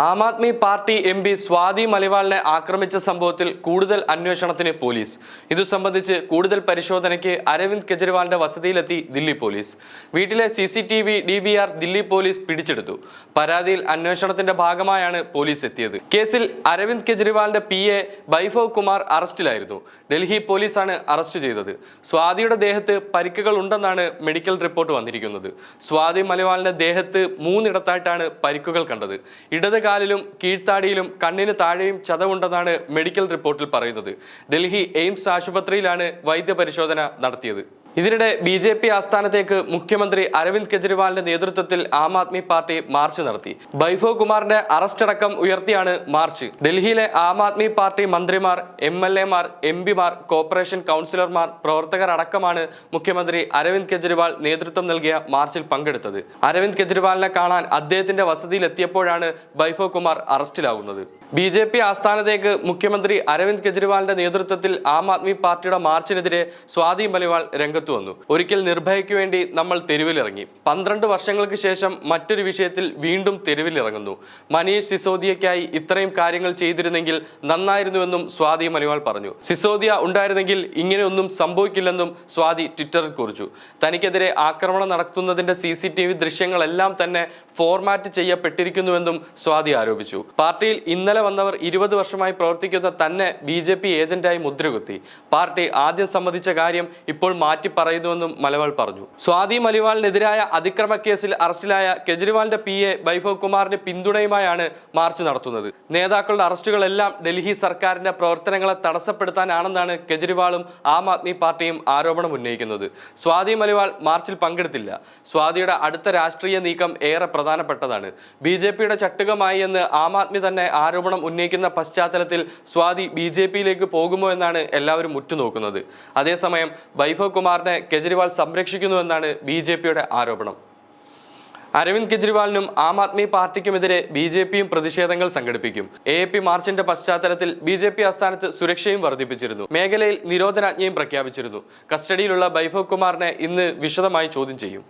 Aam Aadmi party M P Swati മലിവാളിനെ ആക്രമിച്ച സംഭവത്തിൽ കൂടുതൽ അന്വേഷണത്തിന് പോലീസ്. ഇതു സംബന്ധിച്ച് കൂടുതൽ പരിശോധനയ്ക്ക് അരവിന്ദ് കെജ്രിവാളിന്റെ വസതിയിലെത്തി ദില്ലി പോലീസ്. വീട്ടിലെ C C T V D V R Delhi police പിടിച്ചെടുത്തു. പരാതിയിൽ അന്വേഷണത്തിന്റെ ഭാഗമായാണ് പോലീസ് എത്തിയത്. കേസിൽ അരവിന്ദ് കെജ്രിവാളിന്റെ പി എ ബൈഭവ് കുമാർ അറസ്റ്റിലായിരുന്നു. ഡൽഹി പോലീസാണ് അറസ്റ്റ് ചെയ്തത്. സ്വാതിയുടെ ദേഹത്ത് പരിക്കുകൾ ഉണ്ടെന്നാണ് മെഡിക്കൽ റിപ്പോർട്ട് വന്നിരിക്കുന്നത്. സ്വാതി മലിവാളിന്റെ ദേഹത്ത് മൂന്നിടത്തായിട്ടാണ് പരിക്കുകൾ കണ്ടത്. ഇടത് കാലിലും കീഴ്ത്താടിയിലും കണ്ണിന് താഴെയും ചതവുണ്ടെന്നാണ് മെഡിക്കൽ റിപ്പോർട്ടിൽ പറയുന്നത്. ഡൽഹി എയിംസ് ആശുപത്രിയിലാണ് വൈദ്യപരിശോധന നടത്തിയത്. ഇതിനിടെ ബി ജെ പി ആസ്ഥാനത്തേക്ക് മുഖ്യമന്ത്രി അരവിന്ദ് കെജ്രിവാളിന്റെ നേതൃത്വത്തിൽ ആം ആദ്മി പാർട്ടി മാർച്ച് നടത്തി. വൈഭവ് കുമാറിന്റെ അറസ്റ്റ് അടക്കം ഉയർത്തിയാണ് മാർച്ച്. ഡൽഹിയിലെ ആം ആദ്മി പാർട്ടി മന്ത്രിമാർ എം എൽ എമാർ എം പിമാർ കോർപ്പറേഷൻ കൗൺസിലർമാർ പ്രവർത്തകർ അടക്കമാണ് മുഖ്യമന്ത്രി അരവിന്ദ് കെജ്രിവാൾ നേതൃത്വം നൽകിയ മാർച്ചിൽ പങ്കെടുത്തത്. അരവിന്ദ് കെജ്രിവാളിനെ കാണാൻ അദ്ദേഹത്തിന്റെ വസതിയിൽ എത്തിയപ്പോഴാണ് ബൈഭവ് കുമാർ അറസ്റ്റിലാവുന്നത്. ബി ജെ പി ആസ്ഥാനത്തേക്ക് മുഖ്യമന്ത്രി അരവിന്ദ് കെജ്രിവാളിന്റെ നേതൃത്വത്തിൽ ആം ആദ്മി പാർട്ടിയുടെ മാർച്ചിനെതിരെ സ്വാതി മലിവാൾ രംഗത്ത് വന്നു. ഒരിക്കൽ നിർഭയയ്ക്ക് വേണ്ടി നമ്മൾ തെരുവിലിറങ്ങി. പന്ത്രണ്ട് വർഷങ്ങൾക്ക് ശേഷം മറ്റൊരു വിഷയത്തിൽ വീണ്ടും തെരുവിലിറങ്ങുന്നു. മനീഷ് സിസോദിയയ്ക്കായി ഇത്രയും കാര്യങ്ങൾ ചെയ്തിരുന്നെങ്കിൽ നന്നായിരുന്നുവെന്നും സ്വാതി മലിവാൾ പറഞ്ഞു. സിസോദിയ ഉണ്ടായിരുന്നെങ്കിൽ ഇങ്ങനെയൊന്നും സംഭവിക്കില്ലെന്നും സ്വാതി ട്വിറ്ററിൽ കുറിച്ചു. തനിക്കെതിരെ ആക്രമണം നടത്തുന്നതിന്റെ സി സി ടി വി ദൃശ്യങ്ങളെല്ലാം തന്നെ ഫോർമാറ്റ് ചെയ്യപ്പെട്ടിരിക്കുന്നുവെന്നും സ്വാതി ആരോപിച്ചു. പാർട്ടിയിൽ ഇന്നലെ വന്നവർ ഇരുപത് വർഷമായി പ്രവർത്തിക്കുന്ന തന്നെ ബി ജെ പി ഏജന്റായി മുദ്രകുത്തി. പാർട്ടി ആദ്യം സംബന്ധിച്ച കാര്യം ഇപ്പോൾ മാറ്റി പറയുന്നുവെന്നും മലവാൾ പറഞ്ഞു. സ്വാതി മലിവാളിനെതിരായ അതിക്രമ കേസിൽ അറസ്റ്റിലായ കെജ്രിവാളിന്റെ പി എ വൈഭവ് കുമാറിന്റെ പിന്തുണയുമായാണ് മാർച്ച് നടത്തുന്നത്. നേതാക്കളുടെ അറസ്റ്റുകളെല്ലാം ഡൽഹി സർക്കാരിന്റെ പ്രവർത്തനങ്ങളെ തടസ്സപ്പെടുത്താനാണെന്നാണ് കെജ്രിവാളും ആം ആദ്മി പാർട്ടിയും ആരോപണം ഉന്നയിക്കുന്നത്. സ്വാതി മലിവാൾ മാർച്ചിൽ പങ്കെടുത്തില്ല. സ്വാതിയുടെ അടുത്ത രാഷ്ട്രീയ നീക്കം ഏറെ പ്രധാനപ്പെട്ടതാണ്. ബി ജെ പിയുടെ ചട്ടുകമായി എന്ന് ആം ആദ്മി തന്നെ ആരോപണം ഉന്നയിക്കുന്ന പശ്ചാത്തലത്തിൽ സ്വാതി ബി ജെ പിയിലേക്ക് പോകുമോ എന്നാണ് എല്ലാവരും ഉറ്റുനോക്കുന്നത്. അതേസമയം വൈഭവ് കുമാറിനെ കെജ്രിവാൾ സംരക്ഷിക്കുന്നുവെന്നാണ് ബി ജെ പിയുടെ ആരോപണം. അരവിന്ദ് കെജ്രിവാളിനും ആം ആദ്മി പാർട്ടിക്കുമെതിരെ ബി ജെ പിയും പ്രതിഷേധങ്ങൾ സംഘടിപ്പിക്കും. എ പി മാർച്ചിന്റെ പശ്ചാത്തലത്തിൽ ബി ജെ പി ആസ്ഥാനത്ത് സുരക്ഷയും വർദ്ധിപ്പിച്ചിരുന്നു. മേഖലയിൽ നിരോധനാജ്ഞയും പ്രഖ്യാപിച്ചിരുന്നു. കസ്റ്റഡിയിലുള്ള വൈഭവ് കുമാറിനെ ഇന്ന് വിശദമായി ചോദ്യം ചെയ്യും.